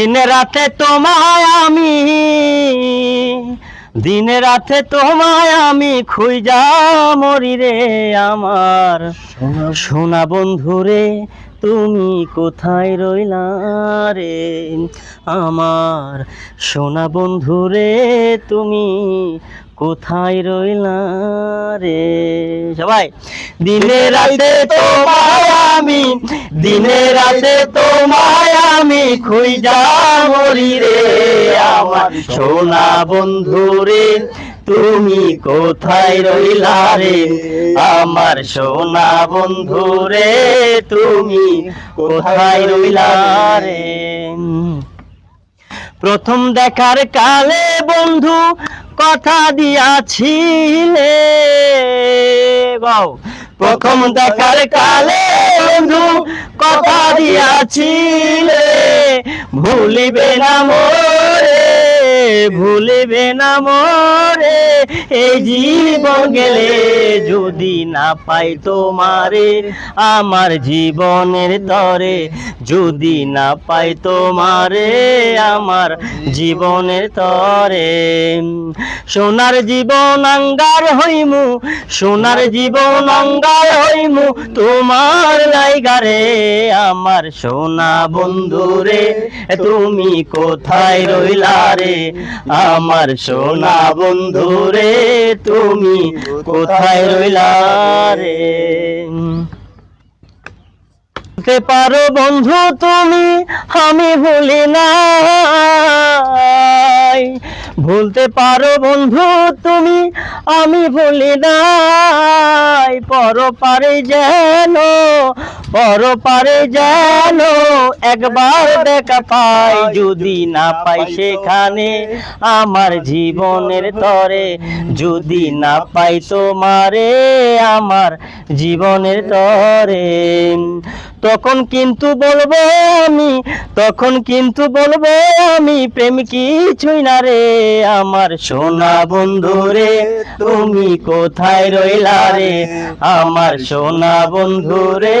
দিনে রাতে তোমায় আমি দিনে রাতে তোমায় আমি খুঁজা মরি রে আমার। সোনা বন্ধু রে তুমি কোথায় রইলা রে? আমার সোনা বন্ধু রে তুমি কোথায় রইলা রে? সবাই দিনে রাতে তোমায় আমি দিনে রাতে তোমায় আমি খুঁজা মরি রে, আমার সোনা বন্ধু রে, তুমি কোথায় রইলা রে? আমার সোনা বন্ধু রে, তুমি কোথায় রইলা রে? প্রথম দেখার কালে বন্ধু কথা দিয়াছিলে। গাও প্রথম দেখার কালে বন্ধু কথা দিয়াছিলে ভুলিবে না মোরে ভুলিবে না মরে, এই জীবন গেলে যদি না পাই তোমারে, আমার জীবনের তরে যদি না পাই তোমারে, আমার জীবনের তরে। সোনার জীবন অঙ্গার হইমু, সোনার জীবন অঙ্গার হইমু, তোমার লাইগারে আমার সোনা বন্ধু রে, তুমি কোথায় রইলা রে? আমার সোনা বন্ধু রে, তুমি কোথায় রইলা রে? বলতে পারো বন্ধু তুমি, আমি ভুলি নাই। ভুলতে পারো বন্ধু তুমি, আমি ভুলি নাই। পর পারে যেন পর পারে যেন একবার দেখা পাই, যদি না পাই সেখানে আমার জীবনের তরে। যদি না পাই তোমারে, আমার জীবনের তরে। তখন কিন্তু বলব আমি, তখন কিন্তু বলব আমি, প্রেম কিছুই না রে। আমার সোনা বন্ধু রে, তুমি কোথায় রইলা রে? আমার সোনা বন্ধু রে